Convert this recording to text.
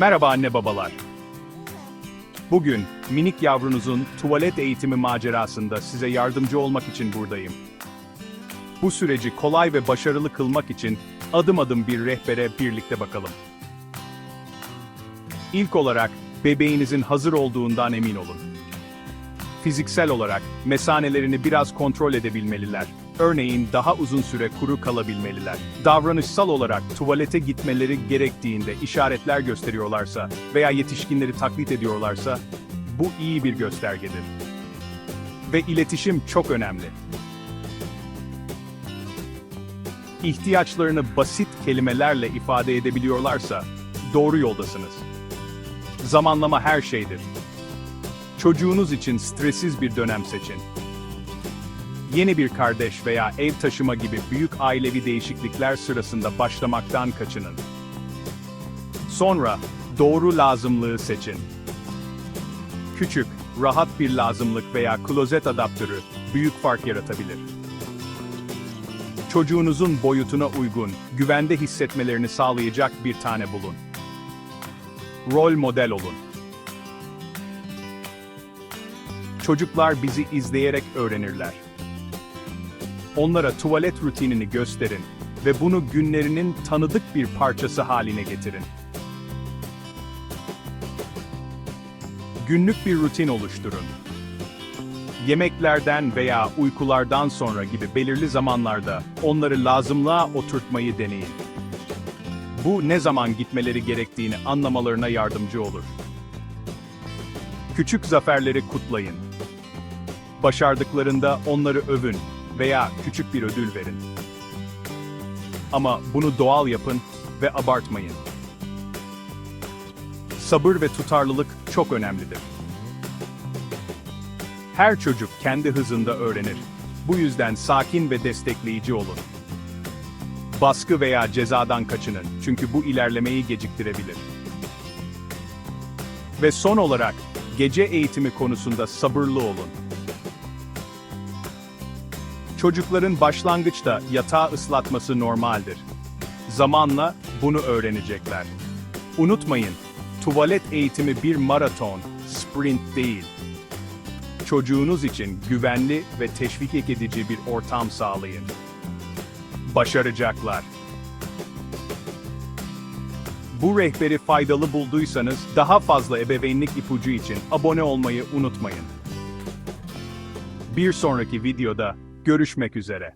Merhaba anne babalar. Bugün minik yavrunuzun tuvalet eğitimi macerasında size yardımcı olmak için buradayım. Bu süreci kolay ve başarılı kılmak için adım adım bir rehbere birlikte bakalım. İlk olarak bebeğinizin hazır olduğundan emin olun. Fiziksel olarak mesanelerini biraz kontrol edebilmeliler. Örneğin daha uzun süre kuru kalabilmeliler. Davranışsal olarak tuvalete gitmeleri gerektiğinde işaretler gösteriyorlarsa veya yetişkinleri taklit ediyorlarsa bu iyi bir göstergedir. Ve iletişim çok önemli. İhtiyaçlarını basit kelimelerle ifade edebiliyorlarsa doğru yoldasınız. Zamanlama her şeydir. Çocuğunuz için stressiz bir dönem seçin. Yeni bir kardeş veya ev taşıma gibi büyük ailevi değişiklikler sırasında başlamaktan kaçının. Sonra doğru lazımlığı seçin. Küçük, rahat bir lazımlık veya klozet adaptörü büyük fark yaratabilir. Çocuğunuzun boyutuna uygun, güvende hissetmelerini sağlayacak bir tane bulun. Rol model olun. Çocuklar bizi izleyerek öğrenirler. Onlara tuvalet rutinini gösterin ve bunu günlerinin tanıdık bir parçası haline getirin. Günlük bir rutin oluşturun. Yemeklerden veya uykulardan sonra gibi belirli zamanlarda onları lazımlığa oturtmayı deneyin. Bu ne zaman gitmeleri gerektiğini anlamalarına yardımcı olur. Küçük zaferleri kutlayın. Başardıklarında onları övün veya küçük bir ödül verin. Ama bunu doğal yapın ve abartmayın. Sabır ve tutarlılık çok önemlidir. Her çocuk kendi hızında öğrenir. Bu yüzden sakin ve destekleyici olun. Baskı veya cezadan kaçının çünkü bu ilerlemeyi geciktirebilir. Ve son olarak, gece eğitimi konusunda sabırlı olun. Çocukların başlangıçta yatağı ıslatması normaldir. Zamanla bunu öğrenecekler. Unutmayın, tuvalet eğitimi bir maraton, sprint değil. Çocuğunuz için güvenli ve teşvik edici bir ortam sağlayın. Başaracaklar. Bu rehberi faydalı bulduysanız daha fazla ebeveynlik ipucu için abone olmayı unutmayın. Bir sonraki videoda görüşmek üzere.